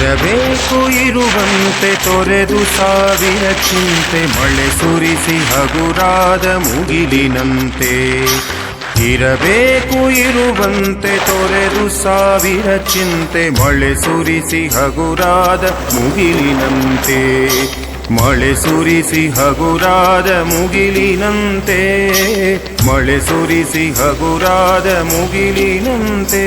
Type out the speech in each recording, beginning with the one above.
ಇರಬೇಕು ಇರುವಂತೆ ತೊರೆದು ಸಾವಿರ ಚಿಂತೆ, ಮಳೆ ಸುರಿಸಿ ಹಗುರಾದ ಮುಗಿಲಿನಂತೆ. ಇರಬೇಕು ಇರುವಂತೆ ತೊರೆದು ಸಾವಿರ ಚಿಂತೆ, ಮಳೆ ಸುರಿಸಿ ಹಗುರಾದ ಮುಗಿಲಿನಂತೆ. ಮಳೆ ಸುರಿಸಿ ಹಗುರಾದ ಮುಗಿಲಿನಂತೆ. ಮಳೆ ಸುರಿಸಿ ಹಗುರಾದ ಮುಗಿಲಿನಂತೆ.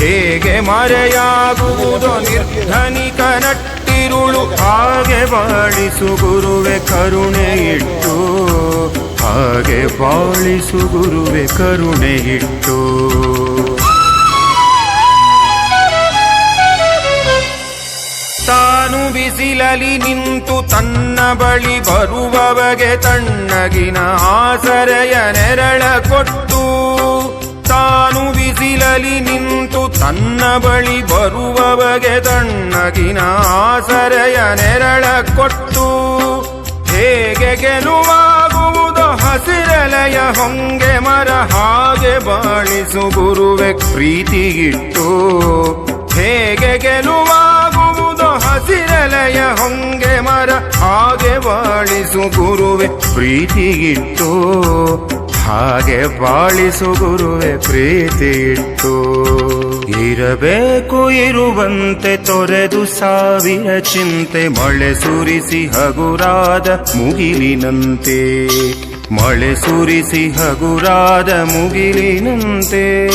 ಹೇಗೆ ಮರೆಯಾಗುವುದೋ ನಿರ್ಧನಿ ನಟ್ಟಿರುಳು, ಹಾಗೆ ಬಾಳಿಸು ಗುರುವೆ ಕರುಣೆ ಇಟ್ಟು. ಹಾಗೆ ಬಾಳಿಸು ಗುರುವೆ ಕರುಣೆ ಇಟ್ಟು. ತಾನು ಬಿಸಿಲಲಿ ನಿಂತು ತನ್ನ ಬಳಿ ಬರುವವಗೆ ತಣ್ಣಗಿನ ಆಸರೆಯ ನೆರಳ ಕೊಟ್ಟು. ತಾನು ಬಿಸಿಲಲಿ ನಿಂತು ತನ್ನ ಬಳಿ ಬರುವವಗೆ ತಣ್ಣಗಿನ ಆಸರೆಯ ನೆರಳ ಕೊಟ್ಟು ಹೇಗೆ ಗೆಲುವಾಗುವುದು ಹಸಿರಲೆಯ ಹೊಂಗೆ ಮರ ಹಾಗೆ ಬಾಳಿಸು ಗುರುವೆ ಪ್ರೀತಿ ಇಟ್ಟು ಹೇಗೆ ಗೆಲುವಾಗುವುದು ಹಸಿರಲೆಯ ಹೊಂಗೆ ಮರ ಹಾಗೆ ಬಾಳಿಸು ಗುರುವೆ ಪ್ರೀತಿ ಇಟ್ಟು ಹಾಗೆ ಬಾಳಿಸು ಗುರುವೆ ಪ್ರೀತಿ ಇಟ್ಟು. ಇರಬೇಕು ಇರುವಂತೆ ತೊರೆದು ಸಾವಿರ ಚಿಂತೆ ಮಳೆ ಸುರಿಸಿ ಹಗುರಾದ ಮುಗಿಲಿನಂತೆ. ಮಳೆ ಸುರಿಸಿ ಹಗುರಾದ ಮುಗಿಲಿನಂತೆ.